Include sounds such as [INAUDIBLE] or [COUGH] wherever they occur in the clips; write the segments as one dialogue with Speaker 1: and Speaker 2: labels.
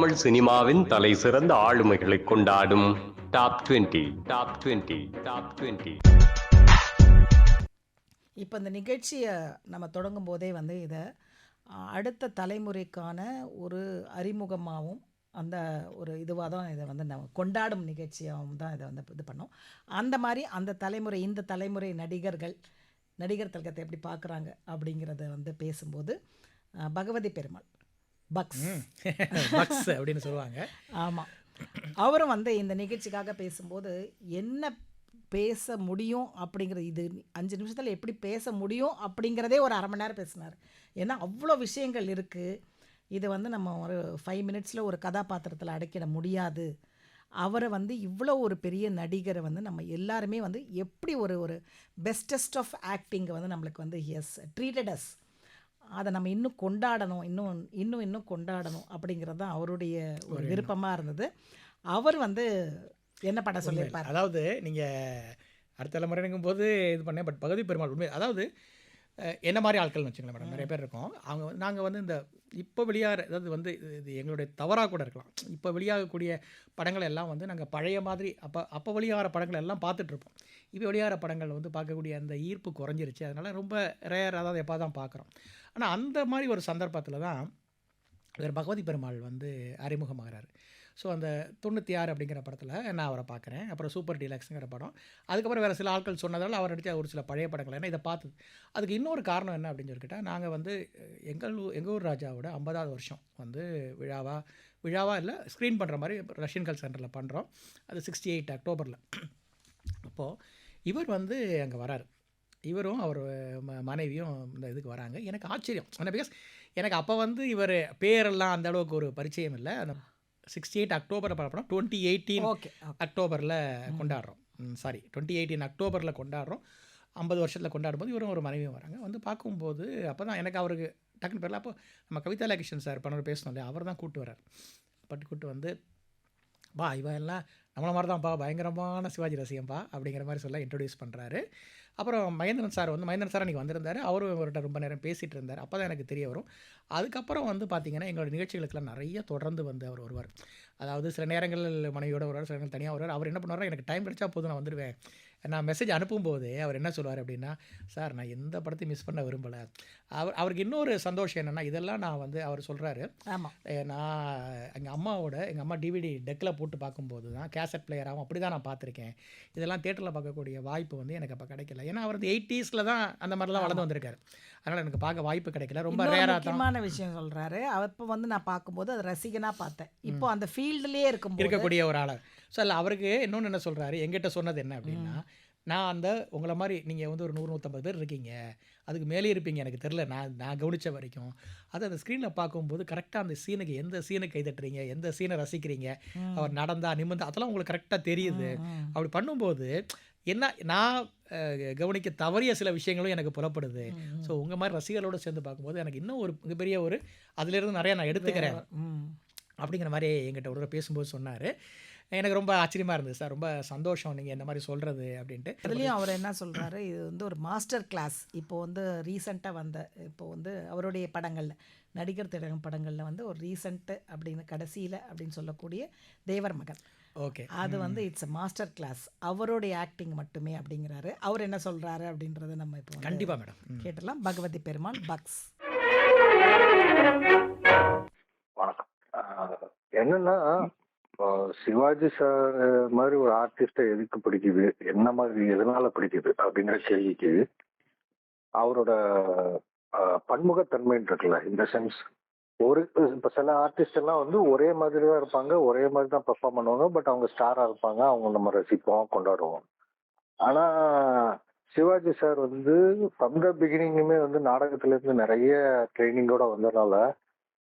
Speaker 1: தமிழ் சினிமாவின் தலை சிறந்த ஆளுமைகளை கொண்டாடும் top twenty top twenty top twenty
Speaker 2: இப்போ இந்த நிகழ்ச்சியை நம்ம தொடங்கும் போதே வந்து இதை அடுத்த தலைமுறைக்கான ஒரு அறிமுகமாகவும் அந்த ஒரு இதுவாக தான் இதை வந்து நம்ம கொண்டாடும் நிகழ்ச்சியாகவும் தான் இதை வந்து இது பண்ணோம் அந்த மாதிரி அந்த தலைமுறை இந்த தலைமுறை நடிகர்கள் நடிகர் தலகத்தை எப்படி பார்க்குறாங்க அப்படிங்கிறத வந்து பேசும்போது பகவதி பெருமாள் பக்ஸ்
Speaker 1: பக்ஸ் [LAUGHS] அப்படின்னு சொல்லுவாங்க
Speaker 2: ஆமாம் அவரும் வந்து இந்த நிகழ்ச்சிக்காக பேசும்போது என்ன பேச முடியும் அப்படிங்கிறது இது அஞ்சு நிமிஷத்தில் எப்படி பேச முடியும் அப்படிங்கிறதே ஒரு அரை மணி நேரம் பேசினார் ஏன்னா அவ்வளோ விஷயங்கள் இருக்குது இது வந்து நம்ம ஒரு ஃபைவ் மினிட்ஸில் ஒரு கதாபாத்திரத்தில் அடைக்கிட முடியாது அவரை வந்து இவ்வளோ ஒரு பெரிய நடிகரை வந்து நம்ம எல்லாருமே வந்து எப்படி ஒரு ஒரு பெஸ்டஸ்ட் ஆஃப் ஆக்டிங்கை வந்து நம்மளுக்கு வந்து ஹியஸ் ட்ரீட்டட் அஸ் அதை நம்ம இன்னும் கொண்டாடணும் இன்னும் இன்னும் இன்னும் கொண்டாடணும் அப்படிங்கிறது தான் அவருடைய ஒரு விருப்பமாக இருந்தது அவர் வந்து என்ன படம் சொல்லியிருப்பார்
Speaker 1: அதாவது நீங்கள் அடுத்த தலைமுறைங்கும் போது இது பண்ணேன் பட் பகுதி பெருமாள் உண்மை அதாவது என்ன மாதிரி ஆட்கள்னு வச்சுக்கலாம் மேடம் நிறைய பேர் இருக்கும் அவங்க நாங்கள் வந்து இந்த இப்போ வெளியாக அதாவது வந்து இது எங்களுடைய தவறாக கூட இருக்கலாம் இப்போ வெளியாகக்கூடிய படங்கள் எல்லாம் வந்து நாங்கள் பழைய மாதிரி அப்போ அப்போ வெளியாகிற படங்கள் எல்லாம் பார்த்துட்ருப்போம் இப்போ வெளியாகிற படங்கள் வந்து பார்க்கக்கூடிய அந்த ஈர்ப்பு குறைஞ்சிருச்சு அதனால் ரொம்ப ரேர் அதாவது எப்போ தான் பார்க்குறோம் ஆனால் அந்த மாதிரி ஒரு சந்தர்ப்பத்தில் தான் இவர் பகவதி பெருமாள் வந்து அறிமுகமாகிறார் ஸோ அந்த தொண்ணூற்றி ஆறு அப்படிங்கிற படத்தில் நான் அவரை பார்க்குறேன் அப்புறம் சூப்பர் டீலக்ஸுங்கிற படம் அதுக்கப்புறம் வேறு சில ஆட்கள் சொன்னதால் அவர் நடித்த ஒரு சில பழைய படங்கள் ஏன்னா இதை பார்த்து அதுக்கு இன்னொரு காரணம் என்ன அப்படின்னு சொல்லிக்கிட்டால் நாங்கள் வந்து எங்கள் எங்கள் ஊர் ராஜாவோட ஐம்பதாவது வருஷம் வந்து விழாவாக விழாவாக இல்லை ஸ்க்ரீன் பண்ணுற மாதிரி ரஷ்யன் கல் சென்டரில் பண்ணுறோம் அது சிக்ஸ்டி எயிட் அக்டோபரில் அப்போது இவர் வந்து அங்கே வராரு இவரும் அவர் மனைவியும் இந்த இதுக்கு வராங்க எனக்கு ஆச்சரியம் ஆனால் பிகாஸ் எனக்கு அப்போ வந்து இவர் பேரெல்லாம் அந்த அளவுக்கு ஒரு பரிச்சயம் இல்லை அந்த சிக்ஸ்டி எயிட் அக்டோபரில் படம் டுவெண்ட்டி எயிட்டீன் ஓகே அக்டோபரில் கொண்டாடுறோம் சாரி டுவெண்ட்டி எயிட்டீன் அக்டோபரில் கொண்டாடுறோம் ஐம்பது வருஷத்தில் கொண்டாடும்போது இவரும் ஒரு மனைவியும் வராங்க வந்து பார்க்கும்போது அப்போ தான் எனக்கு அவருக்கு டக்குன்னு பேரில் அப்போ நம்ம கவிதா லகிஷன் சார் பண்ணவர் பேசணும் இல்லையா அவர் தான் கூப்பிட்டு வரார் பட்டு கூப்பிட்டு வந்து வா இவன் எல்லாம் நம்மளை மாதிரி தான்ப்பா பயங்கரமான சிவாஜி ரசிகம்ப்பா அப்படிங்கிற மாதிரி சொல்ல இன்ட்ரடியூஸ் பண்ணுறாரு அப்புறம் மகேந்திரன் சார் வந்து மகேந்திரன் சார் அன்றைக்கி வந்திருந்தார் அவரும் இவர்கிட்ட ரொம்ப நேரம் பேசிகிட்டு இருந்தார் அப்போ தான் எனக்கு தெரிய வரும் அதுக்கப்புறம் வந்து பார்த்திங்கன்னா எங்களோட நிகழ்ச்சிகளுக்கெல்லாம் நிறைய தொடர்ந்து வந்து அவர் வருவார் அதாவது சில நேரங்களில் மனைவியோட வருவார் சில நேரம் தனியாக வருவார் அவர் என்ன பண்ணுவார் எனக்கு டைம் கிடச்சா போதும் நான் வந்துடுவேன் நான் மெசேஜ் அனுப்பும்போது அவர் என்ன சொல்லுவார் அப்படின்னா சார் நான் எந்த படத்தையும் மிஸ் பண்ண விரும்பலை அவர் அவருக்கு இன்னொரு சந்தோஷம் என்னென்னா இதெல்லாம் நான் வந்து அவர் சொல்கிறாரு ஆமாம் நான் எங்கள் அம்மாவோட எங்கள் அம்மா டிவிடி டெக்கில் போட்டு பார்க்கும்போது தான் கேசட் பிளேயராகவும் அப்படி தான் நான் பார்த்துருக்கேன் இதெல்லாம் தேட்டரில் பார்க்கக்கூடிய வாய்ப்பு வந்து எனக்கு அப்போ கிடைக்கல ஏன்னா அவர் வந்து எயிட்டிஸில் தான் அந்த மாதிரிலாம் வளர்ந்து வந்திருக்காரு அதனால் எனக்கு பார்க்க வாய்ப்பு கிடைக்கல ரொம்ப ரேராக
Speaker 2: முக்கியமான விஷயம் சொல்கிறாரு அப்போ வந்து நான் பார்க்கும்போது அது ரசிகனாக பார்த்தேன் இப்போ அந்த ஃபீல்டுலேயே இருக்கும்
Speaker 1: இருக்கக்கூடிய ஒரு ஆளர் ஸோ அல்ல அவருக்கு இன்னொன்று என்ன சொல்கிறாரு எங்கிட்ட சொன்னது என்ன அப்படின்னா நான் அந்த உங்களை மாதிரி நீங்கள் வந்து ஒரு நூறு நூற்றம்பது பேர் இருக்கீங்க அதுக்கு மேலே இருப்பீங்க எனக்கு தெரில நான் நான் கவனித்த வரைக்கும் அது அந்த ஸ்க்ரீனில் பார்க்கும்போது கரெக்டாக அந்த சீனுக்கு எந்த சீனை கைதட்டுறீங்க எந்த சீனை ரசிக்கிறீங்க அவர் நடந்தா நிமிந்தா அதெல்லாம் உங்களுக்கு கரெக்டாக தெரியுது அப்படி பண்ணும்போது என்ன நான் கவனிக்க தவறிய சில விஷயங்களும் எனக்கு புறப்படுது ஸோ உங்கள் மாதிரி ரசிகர்களோடு சேர்ந்து பார்க்கும்போது எனக்கு இன்னும் ஒரு மிகப்பெரிய ஒரு அதிலிருந்து நிறையா நான் எடுத்துக்கிறேன் அப்படிங்கிற மாதிரி எங்கிட்ட ஒருத்தர் பேசும்போது சொன்னார் எனக்கு ரொம்ப ஆச்சரியமாக இருந்தது சார் ரொம்ப சந்தோஷம் நீங்கள் இந்த மாதிரி சொல்கிறது அப்படின்ட்டு
Speaker 2: அதுலேயும் அவர் என்ன சொல்கிறாரு இது வந்து ஒரு மாஸ்டர் கிளாஸ் இப்போது வந்து ரீசண்டாக வந்த இப்போது வந்து அவருடைய படங்களில் நடிகர் திலகம் படங்களில் வந்து ஒரு ரீசண்ட்டு அப்படின்னு கடைசியில் அப்படின்னு சொல்லக்கூடிய தேவர் மகன் ஓகே அது வந்து இட்ஸ் மாஸ்டர் கிளாஸ் அவருடைய ஆக்டிங் மட்டுமே அப்படிங்கிறாரு அவர் என்ன சொல்கிறாரு அப்படின்றத நம்ம இப்போ
Speaker 1: கண்டிப்பாக மேடம்
Speaker 2: கேட்டலாம் பகவதி பெருமாள் பக்ஸ்
Speaker 3: வணக்கம் என்னன்னா சிவாஜி சார் மாதிரி ஒரு ஆர்டிஸ்ட எதுக்கு பிடிக்குது என்ன மாதிரி எதனால பிடிக்குது அப்படிங்கிற கேள்விக்கு அவரோட பன்முகத்தன்மைன்னு இருக்குல்ல இந்த சென்ஸ் ஒரு இப்போ சில ஆர்டிஸ்ட் எல்லாம் வந்து ஒரே மாதிரி தான் இருப்பாங்க ஒரே மாதிரி தான் பெர்ஃபார்ம் பண்ணுவாங்க பட் அவங்க ஸ்டாராக இருப்பாங்க அவங்க நம்ம ரசிப்போம் கொண்டாடுவோம் ஆனால் சிவாஜி சார் வந்து ஃப்ரம் த பிகினிங்குமே வந்து நாடகத்திலேருந்து நிறைய ட்ரைனிங்கோட வந்ததுனால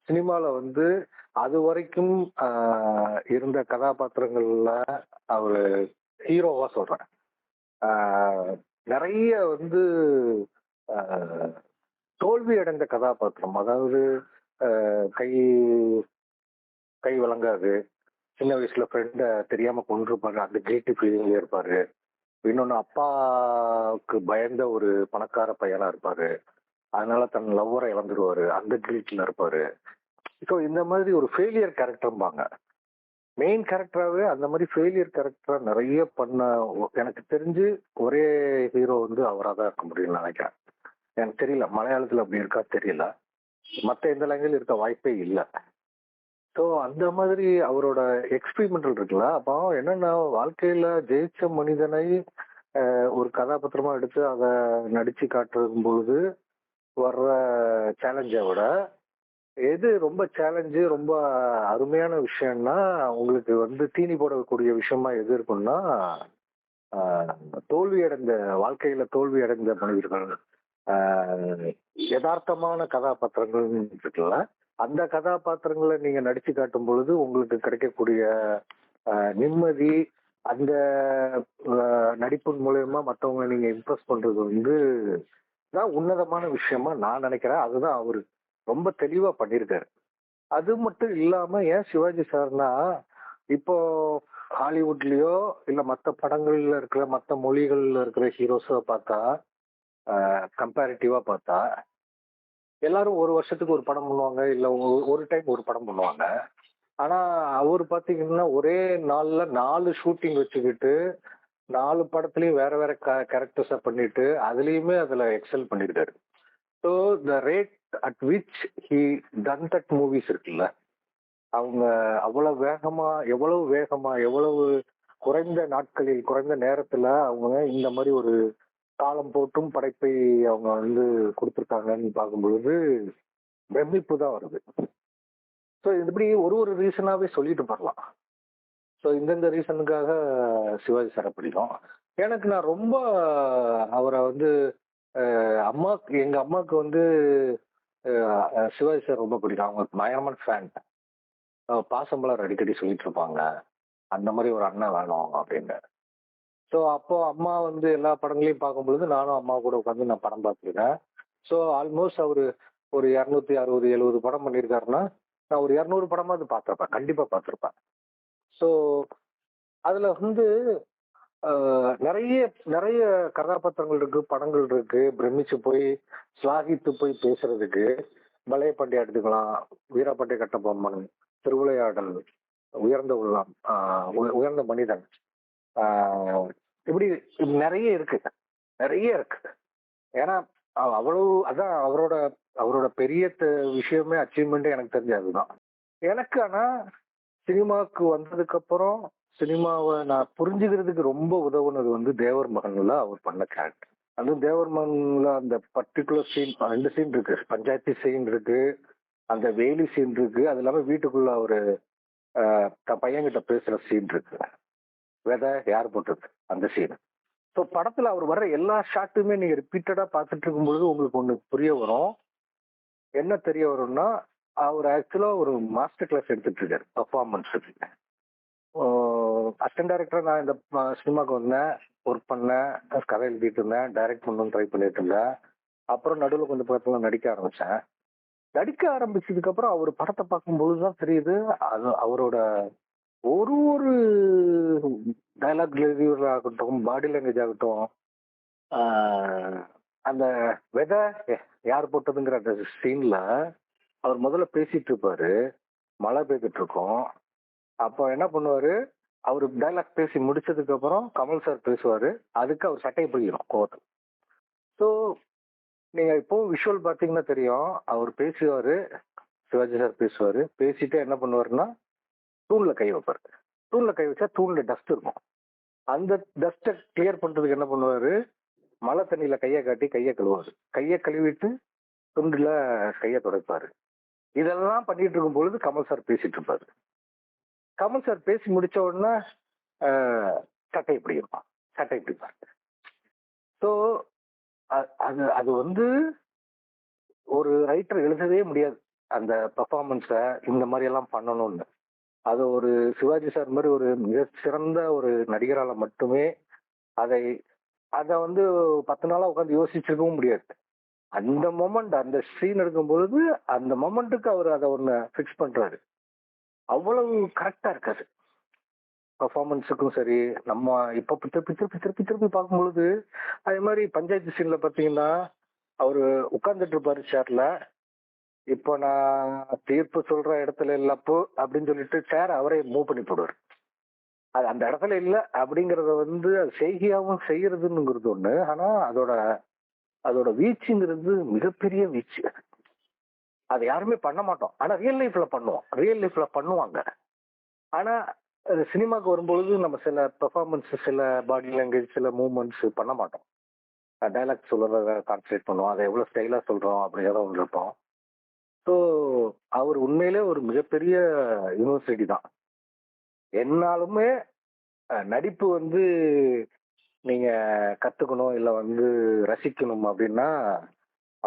Speaker 3: சினிமால வந்து அது வரைக்கும் இருந்த கதாபாத்திரங்களில் அவர் ஹீரோவாக சொல்கிறேன் நிறைய வந்து தோல்வி அடைந்த கதாபாத்திரம் அதாவது கை கை வழங்காது சின்ன வயசுல ஃப்ரெண்டை தெரியாம கொண்டிருப்பாரு அந்த கேட்டு ஃபீலிங்ல இருப்பாரு இன்னொன்னு அப்பாவுக்கு பயந்த ஒரு பணக்கார பையனா இருப்பாரு அதனால தன் லவ்வரை இழந்துருவாரு அந்த கில்ட்ல இருப்பாரு ஸோ இந்த மாதிரி ஒரு ஃபெயிலியர் கேரக்டர்ம்பாங்க மெயின் கேரக்டராகவே அந்த மாதிரி ஃபெயிலியர் கேரக்டராக நிறைய பண்ண எனக்கு தெரிஞ்சு ஒரே ஹீரோ வந்து அவராக தான் இருக்க முடியும்னு நினைக்கிறேன் எனக்கு தெரியல மலையாளத்தில் அப்படி இருக்கா தெரியல மற்ற எந்த லாங்குவேஜ் இருக்க வாய்ப்பே இல்லை ஸோ அந்த மாதிரி அவரோட எக்ஸ்பிரிமெண்டல் இருக்குல்ல அப்போ என்னன்னா வாழ்க்கையில ஜெயிச்ச மனிதனை ஒரு கதாபாத்திரமா எடுத்து அதை நடிச்சு காட்டுறதும் பொழுது வர்ற சேலஞ்சை விட எது ரொம்ப சேலஞ்சு ரொம்ப அருமையான விஷயம்னா உங்களுக்கு வந்து தீனி போடக்கூடிய விஷயமா எது இருக்குன்னா தோல்வி அடைந்த வாழ்க்கையில தோல்வி அடைந்த மனிதர்கள் யதார்த்தமான கதாபாத்திரங்கள் இருக்குல்ல அந்த கதாபாத்திரங்களை நீங்க நடிச்சு காட்டும் பொழுது உங்களுக்கு கிடைக்கக்கூடிய நிம்மதி அந்த நடிப்பின் மூலயமா மற்றவங்க நீங்க இம்ப்ரெஸ் பண்றது வந்து தான் உன்னதமான விஷயமா நான் நினைக்கிறேன் அதுதான் அவரு ரொம்ப தெளிவா பண்ணியிருக்காரு அது மட்டும் இல்லாம ஏன் சிவாஜி சார்னா இப்போ ஹாலிவுட்லயோ இல்ல மற்ற படங்கள்ல இருக்கிற மற்ற மொழிகள்ல இருக்கிற ஹீரோஸோ பார்த்தா கம்பேரிட்டிவாக பார்த்தா எல்லாரும் ஒரு வருஷத்துக்கு ஒரு படம் பண்ணுவாங்க இல்லை ஒரு டைம் ஒரு படம் பண்ணுவாங்க ஆனால் அவர் பார்த்தீங்கன்னா ஒரே நாளில் நாலு ஷூட்டிங் வச்சுக்கிட்டு நாலு படத்துலையும் வேற வேற க கேரக்டர்ஸை பண்ணிட்டு அதுலேயுமே அதில் எக்ஸல் பண்ணிக்கிட்டாரு so the rate at which he done that movies இருக்குல்ல அவங்க அவ்வளவு வேகமா எவ்வளவு வேகமா எவ்வளவு குறைந்த நாட்களில் குறைந்த நேரத்துல அவங்க இந்த மாதிரி ஒரு தாளம் போட்டும் படைப்பை அவங்க வந்து கொடுத்துருக்காங்கன்னு பார்க்கும் பொழுது பிரமிப்பு தான் வருது ஸோ இப்படி ஒரு ஒரு ரீசனாகவே சொல்லிட்டு வரலாம் ஸோ இந்தந்த ரீசனுக்காக சிவாஜி சாரை பிடிக்கும் எனக்கு நான் ரொம்ப அவரை வந்து அம்மா எங்கள் அம்மாவுக்கு வந்து சிவாஜி சார் ரொம்ப பிடிக்கும் அவங்க பயங்கரமான ஃபேன் பாசம்பளர் அடிக்கடி சொல்லிட்டு இருப்பாங்க அந்த மாதிரி ஒரு அண்ணன் வேணும் அப்படின்னு ஸோ அப்போ அம்மா வந்து எல்லா படங்களையும் பார்க்கும் பொழுது நானும் அம்மா கூட உட்காந்து நான் படம் பார்த்துருக்கேன் ஸோ ஆல்மோஸ்ட் அவர் ஒரு இரநூத்தி அறுபது எழுபது படம் பண்ணியிருக்காருன்னா நான் ஒரு இரநூறு அது பார்த்துருப்பேன் கண்டிப்பாக பார்த்துருப்பேன் ஸோ அதில் வந்து நிறைய நிறைய கதாபாத்திரங்கள் இருக்கு படங்கள் இருக்கு பிரமிச்சு போய் ஸ்லாகித்து போய் பேசுறதுக்கு பழைய எடுத்துக்கலாம் வீரப்பண்டை கட்டபொம்மன் திருவிளையாடல் உயர்ந்த உள்ளம் உயர்ந்த மனிதன் இப்படி நிறைய இருக்கு நிறைய இருக்கு ஏன்னா அவ்வளவு அதான் அவரோட அவரோட பெரிய விஷயமே அச்சீவ்மெண்ட் எனக்கு தெரிஞ்ச அதுதான் எனக்கு ஆனா சினிமாவுக்கு வந்ததுக்கு அப்புறம் சினிமாவை நான் புரிஞ்சுக்கிறதுக்கு ரொம்ப உதவுனது வந்து தேவர் மகன்ல அவர் பண்ண கேரக்டர் அதுவும் தேவர் மகன்ல அந்த பர்டிகுலர் சீன் ரெண்டு சீன் இருக்கு பஞ்சாயத்து சீன் இருக்கு அந்த வேலி சீன் இருக்கு அது இல்லாம வீட்டுக்குள்ள பையன் பையன்கிட்ட பேசுற சீன் இருக்கு வெதை யார் போட்டது அந்த சீன் ஸோ படத்தில் அவர் வர்ற எல்லா ஷாட்டுமே நீங்க ரிப்பீட்டடா பார்த்துட்டு இருக்கும் பொழுது உங்களுக்கு ஒன்று புரிய வரும் என்ன தெரிய வரும்னா அவர் ஆக்சுவலாக ஒரு மாஸ்டர் கிளாஸ் எடுத்துட்டு இருக்காரு பர்ஃபார்மன்ஸ் அசிஸ்டன்ட் டைரக்டர் நான் இந்த சினிமாவுக்கு வந்தேன் ஒர்க் பண்ணேன் கதை எழுதிட்டு இருந்தேன் டைரக்ட் பண்ணணும்னு ட்ரை பண்ணிட்டு இருந்தேன் அப்புறம் நடுவில் கொஞ்சம் படத்தில் நடிக்க ஆரம்பித்தேன் நடிக்க ஆரம்பிச்சதுக்கப்புறம் அவர் படத்தை பார்க்கும்பொழுது தான் தெரியுது அது அவரோட ஒரு ஒரு டைலாக் டெலிவரி ஆகட்டும் பாடி லாங்குவேஜ் ஆகட்டும் அந்த வெதை யார் போட்டதுங்கிற அந்த சீன்ல அவர் முதல்ல பேசிட்டு இருப்பாரு மழை பெய்துட்டு இருக்கோம் அப்போ என்ன பண்ணுவாரு அவர் டைலாக் பேசி முடிச்சதுக்கு அப்புறம் கமல் சார் பேசுவாரு அதுக்கு அவர் சட்டையை போயிடும் கோவத்தில் ஸோ நீங்க இப்போ விஷுவல் பார்த்தீங்கன்னா தெரியும் அவர் பேசுவாரு சிவாஜி சார் பேசுவாரு பேசிட்டு என்ன பண்ணுவாருன்னா தூண்ல கை வைப்பார் தூண்ல கை வச்சா தூண்ல டஸ்ட் இருக்கும் அந்த டஸ்ட்டை கிளியர் பண்றதுக்கு என்ன பண்ணுவாரு மழை தண்ணியில கையை காட்டி கையை கழுவாரு கையை கழுவிட்டு துண்டுல கையை துடைப்பாரு இதெல்லாம் பண்ணிட்டு இருக்கும் பொழுது கமல் சார் பேசிட்டு இருப்பாரு கமல் சார் பேசி முடிச்ச உடனே சட்டை இப்படி இருப்பான் சட்டை இப்படி பாரு ஸோ அது அது வந்து ஒரு ரைட்டர் எழுதவே முடியாது அந்த பர்ஃபார்மன்ஸை இந்த மாதிரி எல்லாம் பண்ணணும்னு அது ஒரு சிவாஜி சார் மாதிரி ஒரு மிக சிறந்த ஒரு நடிகரால மட்டுமே அதை அதை வந்து பத்து நாளா உட்காந்து யோசிச்சிருக்கவும் முடியாது அந்த மொமெண்ட் அந்த சீன் எடுக்கும் பொழுது அந்த மொமெண்ட்டுக்கு அவர் அதை ஒண்ணு ஃபிக்ஸ் பண்றாரு அவ்வளவு கரெக்டா இருக்காது பர்ஃபார்மன்ஸுக்கும் சரி நம்ம இப்ப திருப்பி திருப்பி திருப்பி திருப்பி பார்க்கும்பொழுது அதே மாதிரி பஞ்சாயத்து சீன்ல பாத்தீங்கன்னா அவர் உட்கார்ந்துட்டு இருப்பாரு சேர்ல இப்போ நான் தீர்ப்பு சொல்ற இடத்துல இல்லப்போ அப்படின்னு சொல்லிட்டு சார் அவரே மூவ் பண்ணி போடுவார் அது அந்த இடத்துல இல்லை அப்படிங்கிறத வந்து அது செய்கையாகவும் செய்யறதுங்கிறது ஒண்ணு ஆனா அதோட அதோட வீச்சுங்கிறது மிகப்பெரிய வீச்சு அது யாருமே பண்ண மாட்டோம் ஆனா ரியல் லைஃப்ல பண்ணுவோம் ரியல் லைஃப்ல பண்ணுவாங்க ஆனா சினிமாவுக்கு வரும்பொழுது நம்ம சில பெர்ஃபார்மன்ஸ் சில பாடி லாங்குவேஜ் சில மூமெண்ட்ஸ் பண்ண மாட்டோம் டைலாக் சொல்றத கான்சன்ட்ரேட் பண்ணுவோம் அதை எவ்வளவு ஸ்டைலா சொல்றோம் அப்படிங்கிறத ஒன்று இருப்போம் ஸோ அவர் உண்மையிலே ஒரு மிகப்பெரிய யூனிவர்சிட்டி தான் என்னாலுமே நடிப்பு வந்து நீங்க கத்துக்கணும் இல்லை வந்து ரசிக்கணும் அப்படின்னா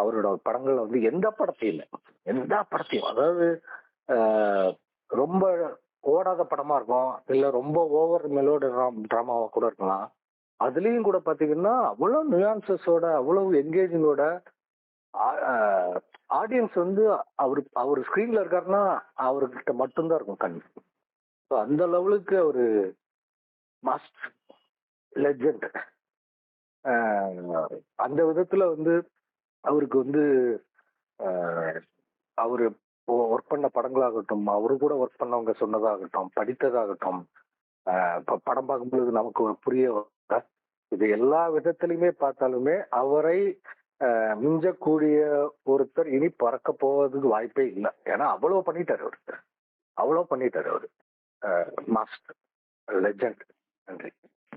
Speaker 3: அவரோட படங்கள் வந்து எந்த படத்தையும் எந்த படத்தையும் அதாவது ரொம்ப ஓடாத படமா இருக்கும் இல்ல ரொம்ப ஓவர் மெலோட ட்ராமாவா கூட இருக்கலாம் அதுலயும் கூட பாத்தீங்கன்னா அவ்வளவு நியான்சஸோட அவ்வளவு என்கேஜிங்கோட ஆடியன்ஸ் வந்து அவர் அவர் ஸ்கிரீன்ல இருக்காருன்னா அவர்கிட்ட மட்டும்தான் இருக்கும் கண் ஸோ அந்த லெவலுக்கு அவர் மஸ்ட் லெஜண்ட் அந்த விதத்துல வந்து அவருக்கு வந்து அவர் ஒர்க் பண்ண படங்களாகட்டும் அவரு கூட ஒர்க் பண்ணவங்க சொன்னதாகட்டும் படித்ததாகட்டும் படம் பார்க்கும்பொழுது நமக்கு ஒரு புரிய இது எல்லா விதத்திலையுமே பார்த்தாலுமே அவரை மிஞ்சக்கூடிய ஒருத்தர் இனி பறக்க போவதுக்கு வாய்ப்பே இல்லை ஏன்னா அவ்வளோ பண்ணிட்டாரு அவரு அவ்வளோ பண்ணிட்டாரு அவரு மாஸ்டர் லெஜண்ட் நன்றி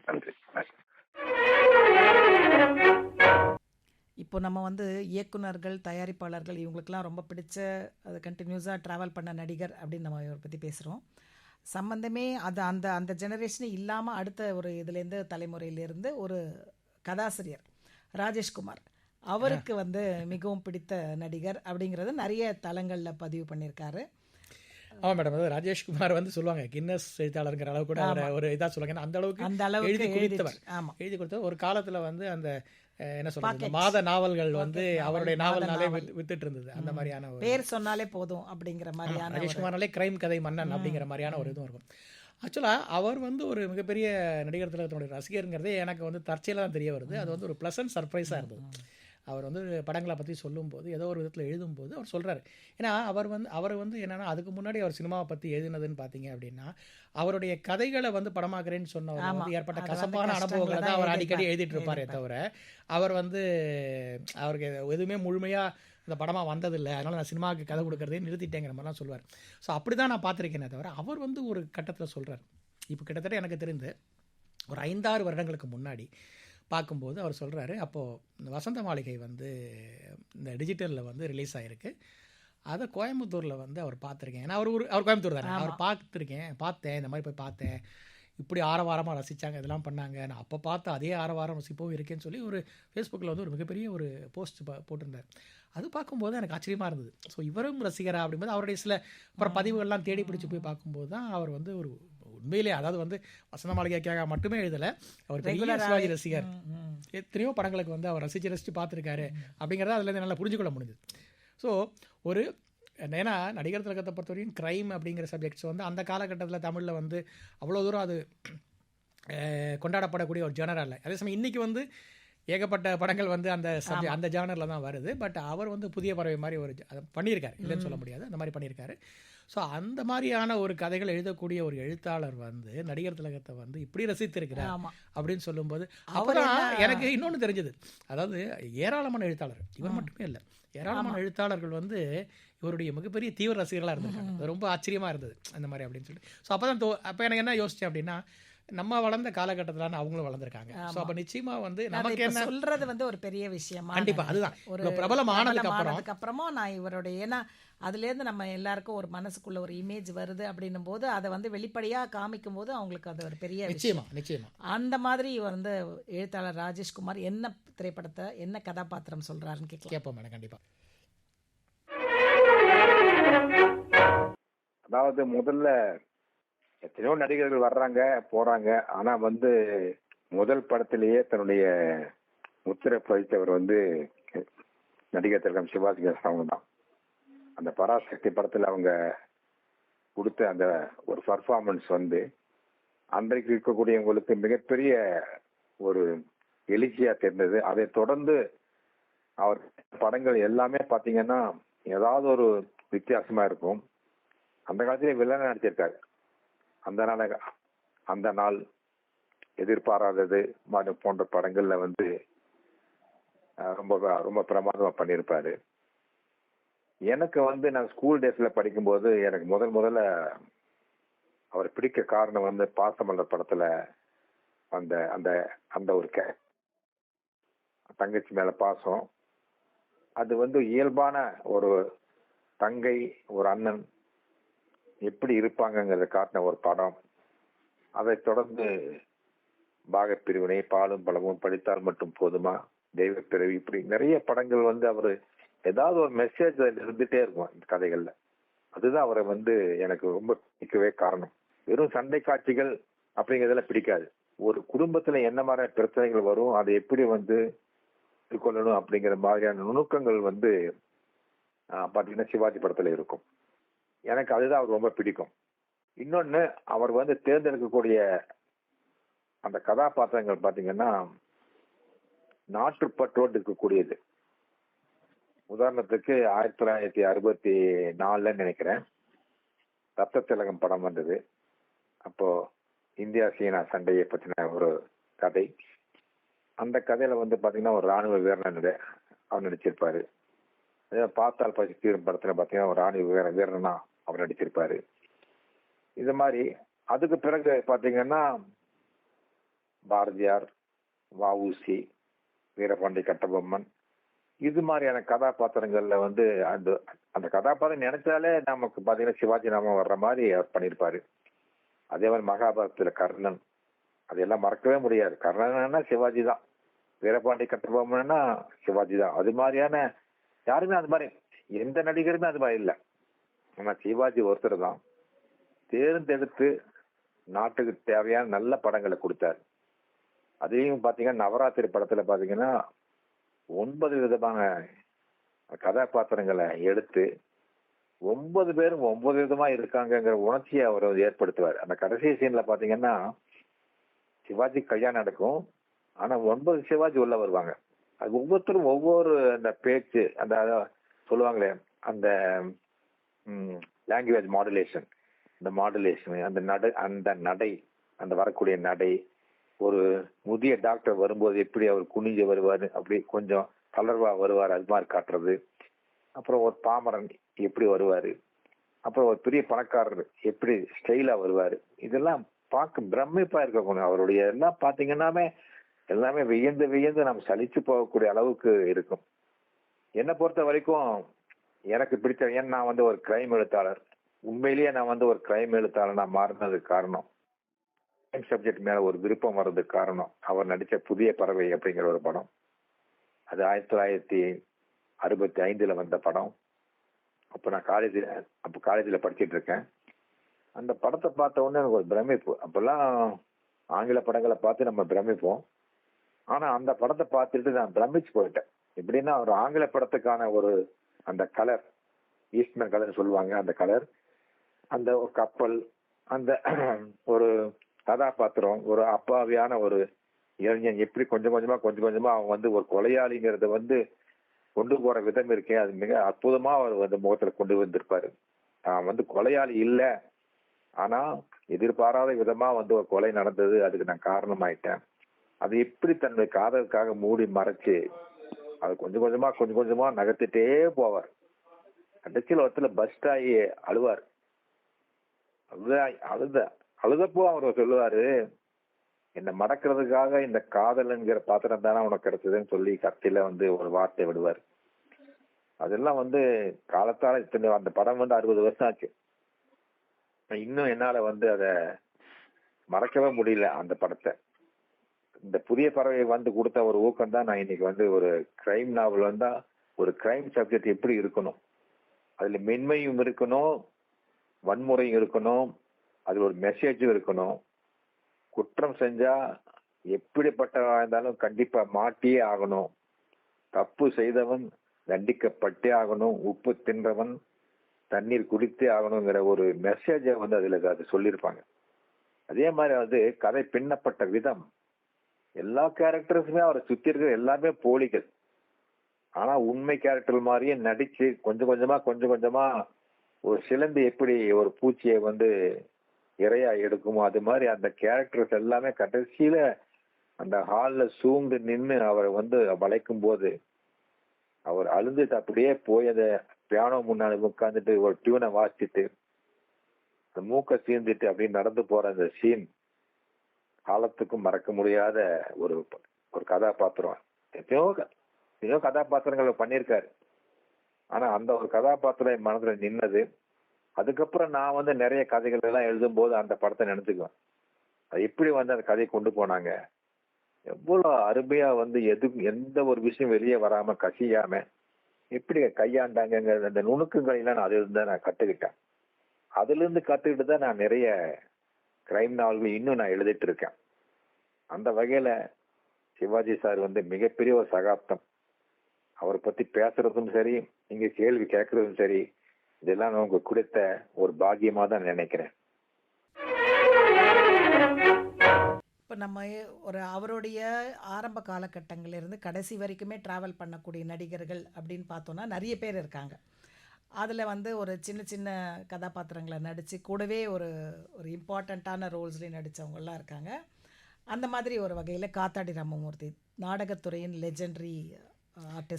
Speaker 3: நன்றி
Speaker 2: இப்போ நம்ம வந்து இயக்குநர்கள் தயாரிப்பாளர்கள் இவங்களுக்கெல்லாம் ரொம்ப பிடிச்ச அது கண்டினியூஸாக ட்ராவல் பண்ண நடிகர் அப்படின்னு நம்ம இவரை பற்றி பேசுகிறோம் சம்மந்தமே அது அந்த அந்த ஜெனரேஷனே இல்லாமல் அடுத்த ஒரு இதுலேருந்து தலைமுறையிலேருந்து ஒரு கதாசிரியர் ராஜேஷ்குமார் அவருக்கு வந்து மிகவும் பிடித்த நடிகர் அப்படிங்கிறத நிறைய தளங்களில் பதிவு பண்ணியிருக்காரு
Speaker 1: ஆமாம் மேடம் அது ராஜேஷ்குமார் வந்து சொல்லுவாங்க கின்னஸ் எழுத்தாளருங்கிற அளவு கூட ஒரு இதாக சொல்லுவாங்க அந்த அளவுக்கு அந்த அளவுக்கு எழுதி கொடுத்தவர் ஆமாம் எழுதி கொடுத்தவர் ஒரு காலத்தில் வந்து அந்த என்ன சொல்றது மாத நாவல்கள் வந்து அவருடைய நாவல்னாலே வித்துட்டு இருந்தது அந்த மாதிரியான ஒரு
Speaker 2: பேர் சொன்னாலே போதும் அப்படிங்கிற மாதிரியான
Speaker 1: ராஜேஷ்குமார்னாலே கிரைம் கதை மன்னன் அப்படிங்கிற மாதிரியான ஒரு இதுவும் இருக்கும் ஆக்சுவலாக அவர் வந்து ஒரு மிகப்பெரிய நடிகர் திலகத்தினுடைய ரசிகருங்கிறதே எனக்கு வந்து தற்செயலாக தான் தெரிய வருது அது வந்து ஒரு ப்ளசன்ட் சர்ப்ரைஸாக இருந்தது அவர் வந்து படங்களை பற்றி சொல்லும்போது ஏதோ ஒரு விதத்தில் எழுதும்போது அவர் சொல்கிறார் ஏன்னா அவர் வந்து அவர் வந்து என்னென்னா அதுக்கு முன்னாடி அவர் சினிமாவை பற்றி எழுதினதுன்னு பார்த்தீங்க அப்படின்னா அவருடைய கதைகளை வந்து படமாக்குறேன்னு சொன்ன வந்து ஏற்பட்ட கசப்பான அனுபவங்களை தான் அவர் அடிக்கடி எழுதிட்டு இருப்பாரே தவிர அவர் வந்து அவருக்கு எதுவுமே முழுமையாக இந்த படமாக வந்ததில்லை அதனால் நான் சினிமாவுக்கு கதை கொடுக்குறதே நிறுத்திட்டேங்கிற மாதிரிலாம் சொல்லுவார் ஸோ அப்படி தான் நான் பார்த்துருக்கேனே தவிர அவர் வந்து ஒரு கட்டத்தில் சொல்கிறார் இப்போ கிட்டத்தட்ட எனக்கு தெரிந்து ஒரு ஐந்தாறு வருடங்களுக்கு முன்னாடி பார்க்கும்போது அவர் சொல்கிறாரு அப்போது வசந்த மாளிகை வந்து இந்த டிஜிட்டலில் வந்து ரிலீஸ் ஆகிருக்கு அதை கோயம்புத்தூரில் வந்து அவர் பார்த்துருக்கேன் ஏன்னா அவர் ஒரு அவர் கோயம்புத்தூர் தானே அவர் பார்த்துருக்கேன் பார்த்தேன் இந்த மாதிரி போய் பார்த்தேன் இப்படி ஆரவாரமாக ரசித்தாங்க இதெல்லாம் பண்ணாங்க நான் அப்போ பார்த்து அதே ஆரவாரம் ரசிப்போம் இருக்கேன்னு சொல்லி ஒரு ஃபேஸ்புக்கில் வந்து ஒரு மிகப்பெரிய ஒரு போஸ்ட் போட்டிருந்தார் அது பார்க்கும்போது எனக்கு ஆச்சரியமாக இருந்தது ஸோ இவரும் ரசிகரா அப்படிங்கும்போது அவருடைய சில அப்புறம் பதிவுகள்லாம் தேடி பிடிச்சி போய் பார்க்கும்போது தான் அவர் வந்து ஒரு உண்மையிலே அதாவது வந்து வசந்த மாளிகைக்காக மட்டுமே எழுதலை அவர் பெரிய சிவாஜி ரசிகர் எத்தனையோ படங்களுக்கு வந்து அவர் ரசித்து ரசித்து பார்த்துருக்காரு அப்படிங்கிறத அதுலேருந்து நல்லா புரிஞ்சுக்கொள்ள முடிஞ்சுது ஸோ ஒரு ஏன்னா நடிகர் திலகத்தை பொறுத்தவரையும் கிரைம் அப்படிங்கிற சப்ஜெக்ட்ஸ் வந்து அந்த காலகட்டத்தில் தமிழில் வந்து அவ்வளோ தூரம் அது கொண்டாடப்படக்கூடிய ஒரு ஜேனரா இல்லை அதே சமயம் இன்றைக்கி வந்து ஏகப்பட்ட படங்கள் வந்து அந்த சப்ஜெக்ட் அந்த ஜேனரில் தான் வருது பட் அவர் வந்து புதிய பறவை மாதிரி ஒரு பண்ணியிருக்காரு இல்லைன்னு சொல்ல முடியாது அந்த மாதிரி பண்ணியிருக்காரு ஸோ அந்த மாதிரியான ஒரு கதைகள் எழுதக்கூடிய ஒரு எழுத்தாளர் வந்து நடிகர் திலகத்தை வந்து இப்படி ரசித்திருக்கிறார் அப்படின்னு சொல்லும்போது அவரா எனக்கு இன்னொன்று தெரிஞ்சது அதாவது ஏராளமான எழுத்தாளர் இவர் மட்டுமே இல்லை ஏராளமான எழுத்தாளர்கள் வந்து இவருடைய மிகப்பெரிய தீவிர ரசிகர்களாக இருந்தாங்க ரொம்ப ஆச்சரியமாக இருந்தது அந்த மாதிரி அப்படின்னு சொல்லிட்டு ஸோ அப்போ தான் அப்போ எனக்கு என்ன யோசிச்சேன் அப்படின்னா நம்ம வளர்ந்த காலகட்டத்தில் அவங்களும் வளர்ந்துருக்காங்க ஸோ அப்போ நிச்சயமாக வந்து நமக்கு என்ன சொல்றது வந்து ஒரு பெரிய விஷயம் கண்டிப்பாக அதுதான் ஒரு பிரபலமானதுக்கு அதுக்கப்புறமா நான் இவருடைய ஏன்னா அதுலேருந்து நம்ம எல்லாருக்கும் ஒரு மனசுக்குள்ள ஒரு இமேஜ் வருது அப்படின்னும் போது அதை வந்து வெளிப்படையாக காமிக்கும் போது அவங்களுக்கு அது ஒரு பெரிய நிச்சயமா நிச்சயமா அந்த மாதிரி வந்து எழுத்தாளர் ராஜேஷ்குமார் என்ன திரைப்படத்தை என்ன கதாபாத்திரம் சொல்கிறாருன்னு கேட்க கேட்போம் மேடம் கண்டிப்பாக அதாவது முதல்ல எத்தனையோ நடிகர்கள் வர்றாங்க போறாங்க ஆனா வந்து முதல் படத்திலேயே தன்னுடைய முத்திரை பதித்தவர் வந்து நடிகர் திலகம் சிவாஜி அவங்க தான் அந்த பராசக்தி படத்தில் அவங்க கொடுத்த அந்த ஒரு பர்ஃபார்மன்ஸ் வந்து அன்றைக்கு இருக்கக்கூடியவங்களுக்கு மிகப்பெரிய ஒரு எழுச்சியா தெரிந்தது அதை தொடர்ந்து அவர் படங்கள் எல்லாமே பார்த்தீங்கன்னா ஏதாவது ஒரு வித்தியாசமா இருக்கும் அந்த காலத்திலே வில்லன் நடிச்சிருக்காரு அந்த நாள அந்த நாள் எதிர்பாராதது போன்ற படங்கள்ல வந்து ரொம்ப ரொம்ப பிரமாதமா பண்ணியிருப்பாரு எனக்கு வந்து நான் ஸ்கூல் டேஸ்ல படிக்கும்போது எனக்கு முதல் முதல்ல அவர் பிடிக்க காரணம் வந்து பாசமலர் படத்துல அந்த அந்த அந்த ஒரு கே தங்கச்சி மேல பாசம் அது வந்து இயல்பான ஒரு தங்கை ஒரு அண்ணன் எப்படி இருப்பாங்கங்கிறத காட்டின ஒரு படம் அதை தொடர்ந்து பாகப்பிரிவினை பாலும் பழமும் படித்தால் மட்டும் போதுமா பிறவி இப்படி நிறைய படங்கள் வந்து அவர் ஏதாவது ஒரு மெசேஜ் அதில் இருந்துகிட்டே இருக்கும் இந்த கதைகளில் அதுதான் அவரை வந்து எனக்கு ரொம்ப பிடிக்கவே காரணம் வெறும் சண்டை காட்சிகள் அப்படிங்கிறதுல பிடிக்காது ஒரு குடும்பத்தில் என்ன மாதிரியான பிரச்சனைகள் வரும் அதை எப்படி வந்து கொள்ளணும் அப்படிங்கிற மாதிரியான நுணுக்கங்கள் வந்து பார்த்தீங்கன்னா சிவாஜி படத்தில் இருக்கும் எனக்கு அதுதான் அவர் ரொம்ப பிடிக்கும் இன்னொன்று அவர் வந்து தேர்ந்தெடுக்கக்கூடிய அந்த கதாபாத்திரங்கள் பார்த்தீங்கன்னா நாட்டுப்பற்றோடு இருக்கக்கூடியது உதாரணத்துக்கு ஆயிரத்தி தொள்ளாயிரத்தி அறுபத்தி நாலுல நினைக்கிறேன் ரத்தத்திலகம் திலகம் படம் வந்தது அப்போ இந்தியா சீனா சண்டையை பற்றின ஒரு கதை அந்த கதையில வந்து பாத்தீங்கன்னா ஒரு ராணுவ வீரனோட அவர் நடிச்சிருப்பாரு பார்த்தால் பசி தீரும் படத்துல பாத்தீங்கன்னா ஒரு ராணுவ வீர வீரனா அவர் நடிச்சிருப்பாரு இது மாதிரி அதுக்கு பிறகு பாத்தீங்கன்னா பாரதியார் வஉசி வீரபாண்டி கட்டபொம்மன் இது மாதிரியான கதாபாத்திரங்கள்ல வந்து அந்த அந்த கதாபாத்திரம் நினைச்சாலே நமக்கு பாத்தீங்கன்னா சிவாஜி நாமம் வர்ற மாதிரி அவர் பண்ணியிருப்பாரு அதே மாதிரி மகாபாரதத்துல கர்ணன் அதெல்லாம் மறக்கவே முடியாது கர்ணன்னா சிவாஜி தான் வீரபாண்டி கட்டபொம்மன்னா சிவாஜி தான் அது மாதிரியான யாருமே அது மாதிரி எந்த நடிகருமே அது மாதிரி இல்லை ஆனா சிவாஜி ஒருத்தர் தான் தேர்ந்தெடுத்து நாட்டுக்கு தேவையான நல்ல படங்களை கொடுத்தாரு அதையும் பாத்தீங்கன்னா நவராத்திரி படத்துல பாத்தீங்கன்னா ஒன்பது விதமான கதாபாத்திரங்களை எடுத்து ஒன்பது பேரும் ஒன்பது விதமா இருக்காங்கிற உணர்ச்சியை அவர் ஏற்படுத்துவார் அந்த கடைசி சீன்ல பாத்தீங்கன்னா சிவாஜி கல்யாணம் நடக்கும் ஆனா ஒன்பது சிவாஜி உள்ள வருவாங்க அது ஒவ்வொருத்தரும் ஒவ்வொரு அந்த பேச்சு அந்த சொல்லுவாங்களே அந்த லாங்குவேஜ் மாடுலேஷன் இந்த மாடுலேஷன் அந்த நடை அந்த நடை அந்த வரக்கூடிய நடை ஒரு முதிய டாக்டர் வரும்போது எப்படி அவர் குனிஞ்சு வருவார் அப்படி கொஞ்சம் தளர்வா வருவார் அது மாதிரி காட்டுறது அப்புறம் ஒரு பாமரன் எப்படி வருவார் அப்புறம் ஒரு பெரிய பணக்காரர் எப்படி ஸ்டைலாக வருவார் இதெல்லாம் பார்க்க பிரமிப்பா இருக்க அவருடைய எல்லாம் பாத்தீங்கன்னாமே எல்லாமே வியந்து வியந்து நாம் சலிச்சு போகக்கூடிய அளவுக்கு இருக்கும் என்னை பொறுத்த வரைக்கும் எனக்கு பிடித்த ஏன் நான் வந்து ஒரு கிரைம் எழுத்தாளர் உண்மையிலேயே நான் வந்து ஒரு கிரைம் எழுத்தாளர் நான் மாறினதுக்கு காரணம் சயின்ஸ் சப்ஜெக்ட் மேல ஒரு விருப்பம் வர்றதுக்கு காரணம் அவர் நடித்த புதிய பறவை அப்படிங்கிற ஒரு படம் அது ஆயிரத்தி தொள்ளாயிரத்தி அறுபத்தி ஐந்துல வந்த படம் அப்போ நான் காலேஜில் அப்போ காலேஜில் படிச்சுட்டு இருக்கேன் அந்த படத்தை பார்த்த உடனே எனக்கு ஒரு பிரமிப்பு அப்போல்லாம் ஆங்கில படங்களை பார்த்து நம்ம பிரமிப்போம் ஆனால் அந்த படத்தை பார்த்துட்டு நான் பிரமிச்சு போயிட்டேன் எப்படின்னா ஒரு ஆங்கில படத்துக்கான ஒரு அந்த கலர் ஈஸ்டர் கலர் சொல்லுவாங்க அந்த கலர் அந்த ஒரு கப்பல் அந்த ஒரு கதாபாத்திரம் ஒரு அப்பாவியான ஒரு இளைஞன் எப்படி கொஞ்சம் கொஞ்சமா கொஞ்சம் கொஞ்சமா அவங்க வந்து ஒரு கொலையாளிங்கிறத வந்து கொண்டு போற விதம் இருக்கேன் அது மிக அற்புதமா அவர் அந்த முகத்துல கொண்டு வந்திருப்பாரு நான் வந்து கொலையாளி இல்லை ஆனா எதிர்பாராத விதமா வந்து ஒரு கொலை நடந்தது அதுக்கு நான் காரணமாயிட்டேன் அது எப்படி தன்னுடைய காதலுக்காக மூடி மறைச்சு அது கொஞ்சம் கொஞ்சமா கொஞ்சம் கொஞ்சமா நகர்த்திட்டே போவார் கடைசியில் ஒருத்தர் பஸ்ட் ஆகி அழுவார் அதுதான் அழுத அழுதப்போ அவர் சொல்லுவாரு என்னை மடக்கிறதுக்காக இந்த காதல்ங்கிற பாத்திரம் தானே உனக்கு கிடைச்சதுன்னு சொல்லி கத்தில வந்து ஒரு வார்த்தை விடுவார் அதெல்லாம் வந்து காலத்தால இத்தனை அந்த படம் வந்து அறுபது வருஷம் ஆச்சு இன்னும் என்னால வந்து அத மறக்கவே முடியல அந்த படத்தை இந்த புதிய பறவை வந்து கொடுத்த ஒரு ஊக்கம் தான் நான் இன்னைக்கு வந்து ஒரு கிரைம் நாவல் வந்தா ஒரு கிரைம் சப்ஜெக்ட் எப்படி இருக்கணும் அதுல மென்மையும் இருக்கணும் வன்முறையும் இருக்கணும் அதில் ஒரு மெசேஜும் இருக்கணும் குற்றம் செஞ்சா எப்படிப்பட்டவா இருந்தாலும் கண்டிப்பா மாட்டியே ஆகணும் தப்பு செய்தவன் தண்டிக்கப்பட்டே ஆகணும் உப்பு தின்றவன் தண்ணீர் குடித்தே ஆகணுங்கிற ஒரு மெசேஜை வந்து அதில் அது சொல்லியிருப்பாங்க அதே மாதிரி வந்து கதை பின்னப்பட்ட விதம் எல்லா கேரக்டர்ஸுமே அவரை சுற்றி இருக்கிற எல்லாமே போலிகள் ஆனால் உண்மை கேரக்டர் மாதிரியே நடித்து கொஞ்சம் கொஞ்சமாக கொஞ்சம் கொஞ்சமாக ஒரு சிலந்து எப்படி ஒரு பூச்சியை வந்து இறையா எடுக்குமோ அது மாதிரி அந்த கேரக்டர்ஸ் எல்லாமே கடைசியில அந்த ஹால்ல சூழ்ந்து நின்று அவரை வந்து வளைக்கும் போது அவர் அழுந்துட்டு அப்படியே போய் அந்த பியானோ முன்னாடி உட்காந்துட்டு ஒரு டியூனை வாசிச்சுட்டு அந்த மூக்க சீந்துட்டு அப்படின்னு நடந்து போற அந்த சீன் காலத்துக்கும் மறக்க முடியாத ஒரு ஒரு கதாபாத்திரம் எத்தனையோ எத்தனையோ கதாபாத்திரங்கள் பண்ணியிருக்காரு ஆனா அந்த ஒரு கதாபாத்திரம் மனதில் நின்னது அதுக்கப்புறம் நான் வந்து நிறைய கதைகள் எல்லாம் எழுதும் போது அந்த படத்தை நினைச்சுக்குவேன் அது எப்படி வந்து அந்த கதையை கொண்டு போனாங்க எவ்வளோ அருமையா வந்து எது எந்த ஒரு விஷயம் வெளியே வராம கசியாம எப்படி கையாண்டாங்க அந்த எல்லாம் நான் அதுல தான் நான் கற்றுக்கிட்டேன் அதுலேருந்து கற்றுக்கிட்டு தான் நான் நிறைய கிரைம் நாவல்கள் இன்னும் நான் எழுதிட்டு இருக்கேன் அந்த வகையில் சிவாஜி சார் வந்து மிகப்பெரிய ஒரு சகாப்தம் அவரை பற்றி பேசுறதும் சரி நீங்கள் கேள்வி கேட்கறதும் சரி இதெல்லாம் நான் உங்களுக்கு கொடுத்த ஒரு பாக்கியமா தான் நினைக்கிறேன் இப்போ நம்ம ஒரு அவருடைய ஆரம்ப காலகட்டங்கள்லேருந்து கடைசி வரைக்குமே ட்ராவல் பண்ணக்கூடிய நடிகர்கள் அப்படின்னு பார்த்தோன்னா நிறைய பேர் இருக்காங்க அதில் வந்து ஒரு சின்ன சின்ன கதாபாத்திரங்களை நடித்து கூடவே ஒரு ஒரு இம்பார்ட்டண்ட்டான ரோல்ஸ்லேயும் நடித்தவங்களாம் இருக்காங்க அந்த மாதிரி ஒரு வகையில் காத்தாடி ராமமூர்த்தி நாடகத்துறையின் லெஜெண்ட்ரி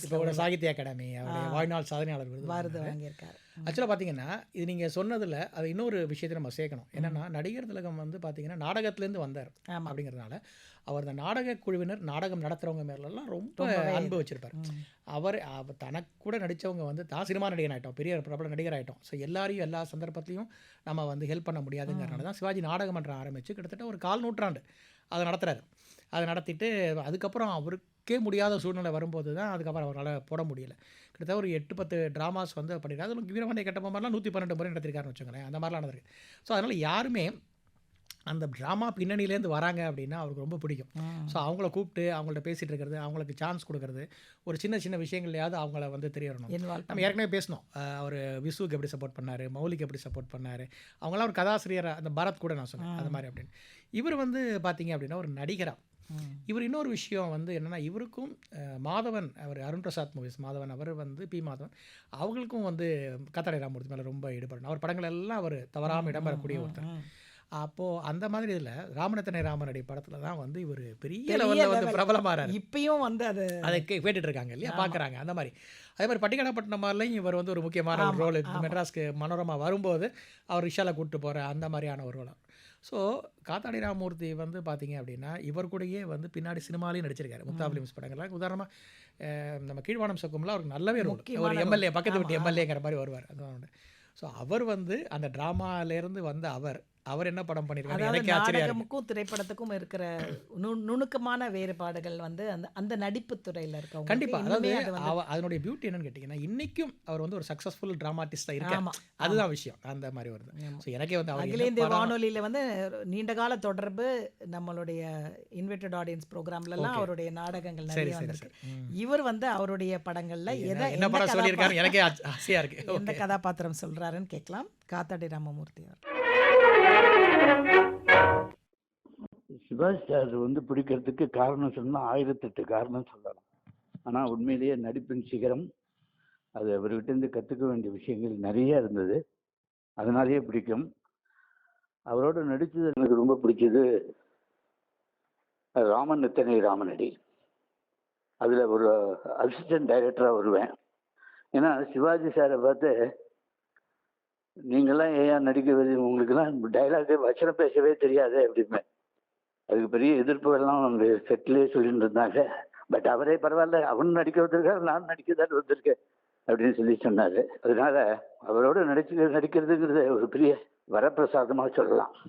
Speaker 1: இப்போ சாகித்ய அகாடமி அவருடைய வாழ்நாள் சாதனையாளர் விருது வருது வாங்கியிருக்காரு ஆக்சுவலாக பார்த்தீங்கன்னா இது நீங்கள் சொன்னதில் அது இன்னொரு விஷயத்தை நம்ம சேர்க்கணும் என்னென்னா நடிகர் திலகம் வந்து பார்த்தீங்கன்னா நாடகத்துலேருந்து வந்தார் அப்படிங்கிறதுனால அவர் அந்த நாடக குழுவினர் நாடகம் நடத்துகிறவங்க மேலெல்லாம் ரொம்ப அன்பு வச்சுருப்பார் அவர் தனக்கு கூட நடித்தவங்க வந்து தான் சினிமா நடிகர் ஆகிட்டோம் பெரிய பிரபல நடிகர் ஆகிட்டோம் ஸோ எல்லாரையும் எல்லா சந்தர்ப்பத்திலையும் நம்ம வந்து ஹெல்ப் பண்ண முடியாதுங்கிறனால தான் சிவாஜி நாடகமன்றம் ஆரம்பித்து கிட்டத்தட்ட ஒரு கால் நூற்றாண்டு அதை நடத்துகிறாரு அதை நடத்திட்டு அதுக்கப்புறம் அவருக்கு வைக்க முடியாத சூழ்நிலை வரும்போது தான் அதுக்கப்புறம் அவரால் போட முடியல கிட்டத்தட்ட ஒரு எட்டு பத்து ட்ராமாஸ் வந்து பண்ணியிருக்காரு அதில் வீரமண்டை கட்ட மாதிரிலாம் நூற்றி பன்னெண்டு முறை நடத்திருக்காருன்னு வச்சுக்கோங்களேன் அந்த மாதிரிலாம் நடந்திருக்கு ஸோ அதனால் யாருமே அந்த ட்ராமா பின்னணியிலேருந்து வராங்க அப்படின்னா அவருக்கு ரொம்ப பிடிக்கும் ஸோ அவங்கள கூப்பிட்டு அவங்கள்ட்ட பேசிகிட்டு இருக்கிறது அவங்களுக்கு சான்ஸ் கொடுக்கறது ஒரு சின்ன சின்ன விஷயங்கள்லையாவது அவங்கள வந்து தெரிய வரணும் நம்ம ஏற்கனவே பேசணும் அவர் விசுவுக்கு எப்படி சப்போர்ட் பண்ணார் மௌலிக்கு எப்படி சப்போர்ட் பண்ணார் அவங்களாம் ஒரு கதாசிரியர் அந்த பரத் கூட நான் சொன்னேன் அது மாதிரி அப்படின்னு இவர் வந்து பார்த்தீங்க அப்படின்னா ஒரு நடிகராக இவர் இன்னொரு விஷயம் வந்து என்னென்னா இவருக்கும் மாதவன் அவர் அருண் பிரசாத் மூவிஸ் மாதவன் அவர் வந்து பி மாதவன் அவங்களுக்கும் வந்து கத்தடை ராமூர்த்தி மேலே ரொம்ப ஈடுபடணும் அவர் படங்கள் எல்லாம் அவர் தவறாமல் இடம்பெறக்கூடிய ஒருத்தர் அப்போது அந்த மாதிரி இதில் ராமனத்தனை ராமனுடைய படத்தில் தான் வந்து இவர் பெரிய லெவலில் வந்து பிரபலமாக இப்பயும் வந்து அது அதை கேட்டுட்டு இருக்காங்க இல்லையா பார்க்குறாங்க அந்த மாதிரி அதே மாதிரி பட்டிக்காடப்பட்டினம் மாதிரிலையும் இவர் வந்து ஒரு முக்கியமான ஒரு ரோல் மெட்ராஸ்க்கு மனோரமா வரும்போது அவர் ரிஷாவில் கூப்பிட்டு போகிற அந்த மாதிரியான ஒரு ரோல் ஸோ காத்தாடி ராமமூர்த்தி வந்து பார்த்தீங்க அப்படின்னா இவர் கூடயே வந்து பின்னாடி சினிமாலையும் நடிச்சிருக்காரு முக்தா ஃபிலிம்ஸ் படங்கள்லாம் உதாரணமாக நம்ம கீழ்வானம் சொக்கம்லாம் அவருக்கு நல்லாவே ரோல் ஒரு எம்எல்ஏ பக்கத்து விட்டு எம்எல்ஏங்கிற மாதிரி வருவார் அதான் ஸோ அவர் வந்து அந்த ட்ராமாலேருந்து வந்த அவர் அவர் என்ன படம் பண்ணியிருக்காங்க நாடகமுக்கும் திரைப்படத்துக்கும் இருக்கிற நு நுணுக்கமான வேறுபாடுகள் வந்து அந்த அந்த நடிப்பு துறையில் இருக்க கண்டிப்பாக அதாவது அதனுடைய பியூட்டி என்னன்னு கேட்டிங்கன்னா இன்னைக்கும் அவர் வந்து ஒரு சக்ஸஸ்ஃபுல் ட்ராமாட்டிஸ்டாக இருக்காங்க அதுதான் விஷயம் அந்த மாதிரி வருது ஸோ எனக்கே வந்து அவங்க இந்த வானொலியில் வந்து நீண்டகால தொடர்பு நம்மளுடைய இன்வெர்டட் ஆடியன்ஸ் ப்ரோக்ராம்லலாம் அவருடைய நாடகங்கள் நிறைய வந்திருக்கு இவர் வந்து அவருடைய படங்களில் எதை என்ன படம் சொல்லியிருக்காரு எனக்கே ஆசையாக இருக்குது எந்த கதாபாத்திரம் சொல்கிறாருன்னு கேட்கலாம் காத்தாடி ராமமூர்த்தி அவர் சிவாஜி சார் வந்து பிடிக்கிறதுக்கு காரணம் சொன்னால் ஆயிரத்தெட்டு காரணம் சொல்லலாம் ஆனால் உண்மையிலேயே நடிப்பின் சிகரம் அது அவர்கிட்டருந்து கற்றுக்க வேண்டிய விஷயங்கள் நிறைய இருந்தது அதனாலேயே பிடிக்கும் அவரோட நடித்தது எனக்கு ரொம்ப பிடிச்சது ராமன் நித்தனை ராமனடி அதில் ஒரு அசிஸ்டன்ட் டைரக்டராக வருவேன் ஏன்னா சிவாஜி சாரை பார்த்து நீங்களாம் ஏன் நடிக்க வருது உங்களுக்குலாம் டைலாக்கு வச்சனம் பேசவே தெரியாது அப்படிமே அதுக்கு பெரிய எதிர்ப்பு எல்லாம் செட்டிலே சொல்லிட்டு இருந்தாங்க பட் அவரே பரவாயில்ல அவனும் நடிக்க வந்திருக்காரு நானும் நடிக்கதான் வந்திருக்கேன் அப்படின்னு சொல்லி சொன்னார் அதனால அவரோட நடிச்சு நடிக்கிறதுங்கிறது ஒரு பெரிய வரப்பிரசாதமாக சொல்லலாம்